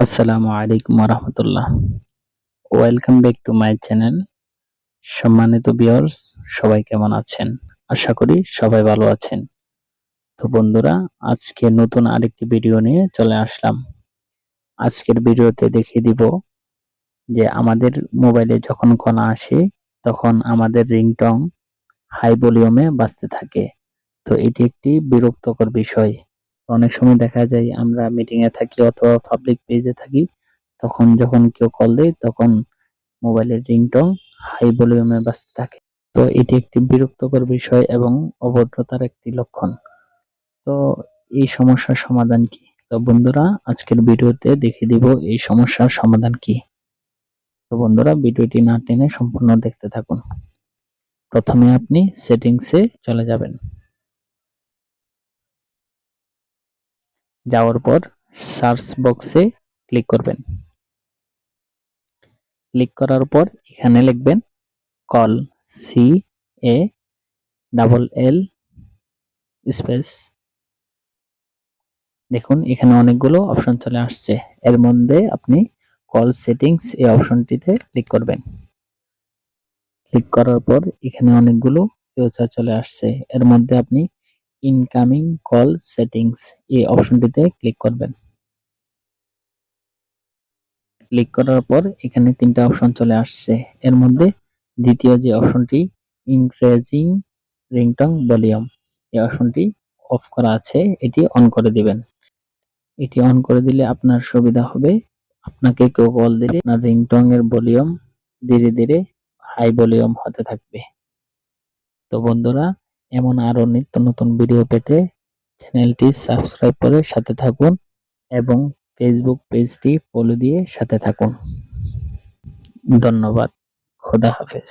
আসসালামু আলাইকুম রহমতুল্লাহ welcome back to my channel সম্মানিত ভিউয়ার্স সবাই কেমন আছেন? আশা করি সবাই ভালো আছেন। তো বন্ধুরা, আজকে নতুন আরেকটি ভিডিও নিয়ে চলে আসলাম। আজকের ভিডিওতে দেখিয়ে দিব যে আমাদের মোবাইলে যখন কণা আসে, তখন আমাদের রিংটং হাই ভলিউমে বাজতে থাকে। তো এটি একটি বিরক্তকর বিষয়। অনেক সময় দেখা যায় আমরা মিটিং এ থাকি অথবা পাবলিক পেজে থাকি, তখন যখন কেউ কল দেয়, তখন মোবাইলের রিংটং হাই ভলিউমে বাজতে থাকে। তো এটি একটি বিরক্তকর বিষয় এবং অভদ্রতার একটি লক্ষণ। তো এই সমস্যার সমাধান কি? তো বন্ধুরা, আজকের ভিডিওতে দেখিয়ে দিব এই সমস্যার সমাধান কি। তো বন্ধুরা, ভিডিওটি না টেনে সম্পূর্ণ দেখতে থাকুন। প্রথমে আপনি সেটিংসে চলে যাবেন। যাওয়ার পর সার্চ বক্সে ক্লিক করবেন। ক্লিক করার পর এখানে লিখবেন call C A double L space দেখুন, এখানে অনেকগুলো অপশন চলে আসছে। এর মধ্যে আপনি কল সেটিংস এই অপশনটিতে ক্লিক করবেন। ক্লিক করার পর এখানে অনেকগুলো ফিউচার চলে আসছে। এর মধ্যে আপনি ইনকামিং কল সেটিংস এই অপশনটিতে ক্লিক করবেন। ক্লিক করার পর এখানে তিনটা অপশন চলে আসছে। এর মধ্যে দ্বিতীয় যে অপশনটি ইনক্রেজিং রিংটং ভলিউম এই অপশনটি অফ করা আছে, এটি অন করে দিবেন। এটি অন করে দিলে আপনার সুবিধা হবে। আপনাকে কেউ কল দিলে আপনার রিংটং এর ভলিউম ধীরে ধীরে হাই ভলিউম হতে থাকবে। তো বন্ধুরা এমন আরও নিত্য নতুন ভিডিও পেতে চ্যানেলটি সাবস্ক্রাইব করে সাথে থাকুন এবং ফেসবুক পেজটি ফলো দিয়ে সাথে থাকুন। ধন্যবাদ। খোদা হাফেজ।